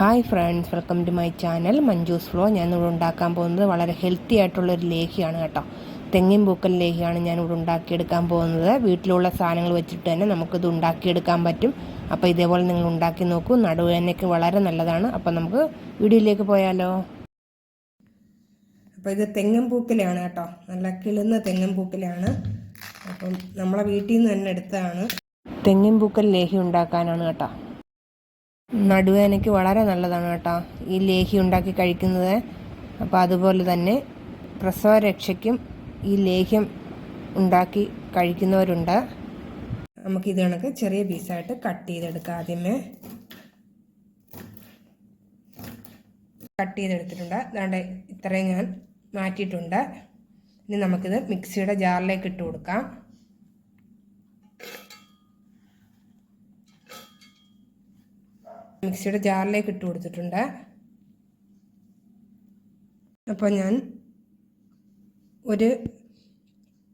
Hi friends welcome to my channel Manjus flow ഞാൻ ഇവിടെ ഉണ്ടാക്കാൻ പോകുന്നത് വളരെ ഹെൽത്തി ആയിട്ടുള്ളൊരു ലേഹിയാണ് കേട്ടോ. തെങ്ങിൻ പൂക്കൽ ലേഹിയാണ് ഞാൻ ഇവിടെ ഉണ്ടാക്കിയെടുക്കാൻ പോകുന്നത്. വീട്ടിലുള്ള സാധനങ്ങൾ വെച്ചിട്ട് തന്നെ നമുക്കിത് ഉണ്ടാക്കിയെടുക്കാൻ പറ്റും. അപ്പോൾ ഇതേപോലെ നിങ്ങൾ ഉണ്ടാക്കി നോക്കൂ. നടുവേനയ്ക്ക് വളരെ നല്ലതാണ്. അപ്പോൾ നമുക്ക് വീഡിയോയിലേക്ക് പോയാലോ? അപ്പോൾ ഇത് തെങ്ങൻ പൂക്കലാണ് കേട്ടോ. നല്ല കിളുന്ന തെങ്ങൻ പൂക്കലാണ്. അപ്പം നമ്മളെ വീട്ടിൽ നിന്ന് തന്നെ എടുത്തതാണ്. തെങ്ങിൻ പൂക്കൽ ലേഹി ഉണ്ടാക്കാനാണ് കേട്ടോ. നടുവേദനയ്ക്ക് വളരെ നല്ലതാണ് കേട്ടോ. ഈ ലേഹി ഉണ്ടാക്കി കഴിക്കുന്നത്. അപ്പോൾ അതുപോലെ തന്നെ പ്രസവ രക്ഷയ്ക്കും ഈ ലേഹ്യം ഉണ്ടാക്കി കഴിക്കുന്നവരുണ്ട്. നമുക്ക് ഇത് കണക്ക് ചെറിയ പീസായിട്ട് കട്ട് ചെയ്തെടുക്കാം ആദ്യമേ. കട്ട് ചെയ്തെടുത്തിട്ടുണ്ട്. അതാണ്ട് ഇത്രയും ഞാൻ മാറ്റിയിട്ടുണ്ട്. ഇനി നമുക്കിത് മിക്സിയുടെ ജാറിലേക്ക് ഇട്ട് കൊടുക്കാം. മിക്സിയുടെ ജാറിലേക്ക് ഇട്ട് കൊടുത്തിട്ടുണ്ട്. അപ്പോൾ ഞാൻ ഒരു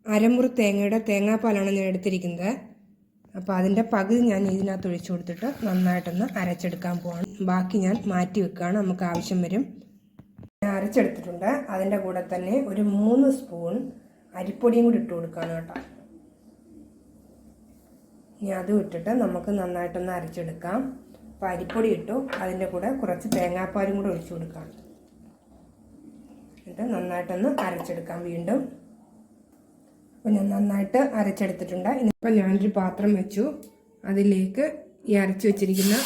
അരമുറി തേങ്ങയുടെ തേങ്ങാപ്പാലാണ് ഞാൻ എടുത്തിരിക്കുന്നത്. അപ്പോൾ അതിന്റെ പകുതി ഞാൻ ഇതിനകത്ത് ഒഴിച്ചു കൊടുത്തിട്ട് നന്നായിട്ടൊന്ന് അരച്ചെടുക്കാൻ പോവാണ്. ബാക്കി ഞാൻ മാറ്റി വെക്കുകയാണ്. നമുക്ക് ആവശ്യം വരും. ഞാൻ അരച്ചെടുത്തിട്ടുണ്ട്. അതിന്റെ കൂടെ തന്നെ ഒരു മൂന്ന് സ്പൂൺ അരിപ്പൊടിയും കൂടി ഇട്ട് കൊടുക്കുകയാണ് കേട്ടോ. ഇനി അതും ഇട്ടിട്ട് നമുക്ക് നന്നായിട്ടൊന്ന് അരച്ചെടുക്കാം. അരിപ്പൊടി ഇട്ടു. അതിന്റെ കൂടെ കുറച്ച് തേങ്ങാപ്പാലും കൂടെ ഒഴിച്ചു കൊടുക്കാം. എന്നിട്ട് നന്നായിട്ടൊന്ന് അരച്ചെടുക്കാം വീണ്ടും. അപ്പോൾ ഞാൻ നന്നായിട്ട് അരച്ചെടുത്തിട്ടുണ്ട്. ഇനിയിപ്പോൾ ഞാനൊരു പാത്രം വെച്ചു. അതിലേക്ക് ഈ അരച്ച് വെച്ചിരിക്കുന്ന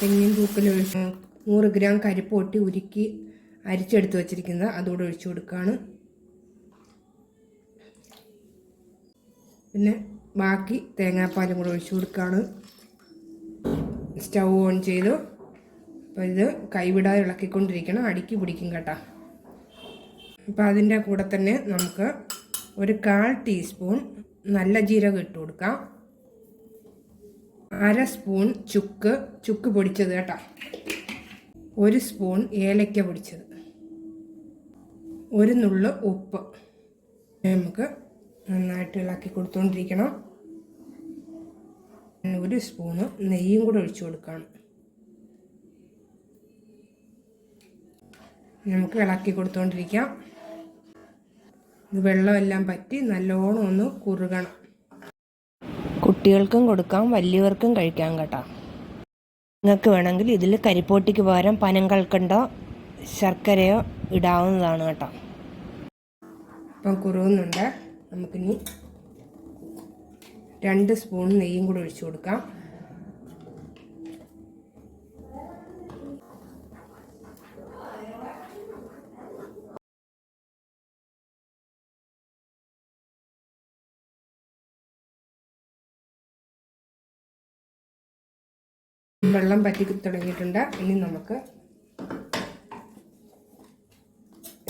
തെങ്ങിൻ പൂക്കിൽ ഒഴിച്ച് നൂറ് ഗ്രാം കരിപ്പ് ഒട്ടി ഉരുക്കി അരിച്ചെടുത്ത് വെച്ചിരിക്കുന്നത് അതോടെ ഒഴിച്ചു കൊടുക്കുകയാണ് പിന്നെ ബാക്കി തേങ്ങാപ്പാലും കൂടെ ഒഴിച്ചു കൊടുക്കുകയാണ് സ്റ്റൗ ഓൺ ചെയ്തു. അപ്പോൾ ഇത് കൈവിടാതെ ഇളക്കിക്കൊണ്ടിരിക്കണം. അടുക്കി പിടിക്കും കേട്ടോ. അപ്പോൾ അതിന്റെ കൂടെ തന്നെ നമുക്ക് ഒരു കാൽ ടീസ്പൂൺ നല്ല ജീരകം ഇട്ട് കൊടുക്കാം. അര സ്പൂൺ ചുക്ക് ചുക്ക് പൊടിച്ചത് കേട്ടോ. ഒരു സ്പൂൺ ഏലക്ക പൊടിച്ചത്. ഒരു നുള്ള് ഉപ്പ്. നമുക്ക് നന്നായിട്ട് ഇളക്കി കൊടുത്തുകൊണ്ടിരിക്കണം ഒരു സ്പൂണ് നെയ്യും കൂടെ ഒഴിച്ചു കൊടുക്കുകയാണ് നമുക്ക് ഇളക്കി കൊടുത്തുകൊണ്ടിരിക്കാം ഇത് വെള്ളമെല്ലാം പറ്റി നല്ലോണം ഒന്ന് കുറുകണം. കുട്ടികൾക്കും കൊടുക്കാം വലിയവർക്കും കഴിക്കാം കേട്ടോ. നിങ്ങൾക്ക് വേണമെങ്കിൽ ഇതിൽ കരിപ്പോട്ടിക്ക് പകരം പനം കൽക്കണ്ടോ ശർക്കരയോ ഇടാവുന്നതാണ് കേട്ടോ. ഇപ്പം കുറുകുന്നുണ്ട്. നമുക്കിനി രണ്ട് സ്പൂൺ നെയ്യും കൂടെ ഒഴിച്ചു കൊടുക്കാം. വെള്ളം പറ്റി തുടങ്ങിയിട്ടുണ്ട്. ഇനി നമുക്ക്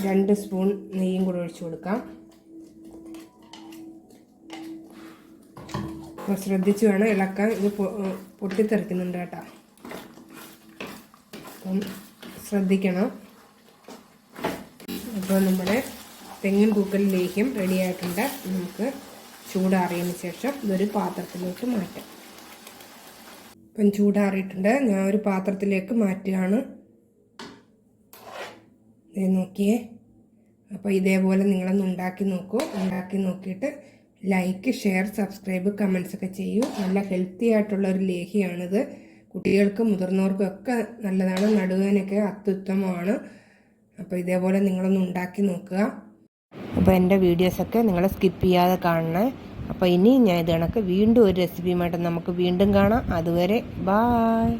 രണ്ട് സ്പൂൺ നെയ്യും കൂടെ ഒഴിച്ചു കൊടുക്കാം. അപ്പോൾ ശ്രദ്ധിച്ച് വേണം ഇളക്കാൻ. ഇത് പൊട്ടിത്തെറിക്കുന്നുണ്ട് കേട്ടോ. അപ്പം ശ്രദ്ധിക്കണം. അപ്പോൾ നമ്മുടെ തെങ്ങിൻ പൂക്കൽ ലേഹ്യം റെഡിയായിട്ടുണ്ട് നമുക്ക് ചൂടാറിയതിന് ശേഷം ഇതൊരു പാത്രത്തിലോട്ട് മാറ്റാം. ഇപ്പം ചൂടാറിയിട്ടുണ്ട്. ഞാൻ ഒരു പാത്രത്തിലേക്ക് മാറ്റുകയാണ്. നോക്കിയേ. അപ്പോൾ ഇതേപോലെ നിങ്ങളൊന്ന് ഉണ്ടാക്കി നോക്കൂ. ഉണ്ടാക്കി നോക്കിയിട്ട് ലൈക്ക് ഷെയർ സബ്സ്ക്രൈബ് കമൻസ് ഒക്കെ ചെയ്യൂ. നല്ല ഹെൽത്തി ആയിട്ടുള്ള ഒരു ലേഹിയാണിത്. കുട്ടികൾക്കും മുതിർന്നവർക്കും ഒക്കെ നല്ലതാണ്. നടുവാനൊക്കെ അത്യുത്തമമാണ്. അപ്പോൾ ഇതേപോലെ നിങ്ങളൊന്ന് ഉണ്ടാക്കി നോക്കുക. അപ്പോൾ എന്റെ വീഡിയോസൊക്കെ നിങ്ങൾ സ്കിപ്പ് ചെയ്യാതെ കാണണേ. അപ്പോൾ ഇനി ഞാൻ ഇത് കണക്ക് വീണ്ടും ഒരു റെസിപ്പിയുമായിട്ട് നമുക്ക് വീണ്ടും കാണാം. അതുവരെ ബായ്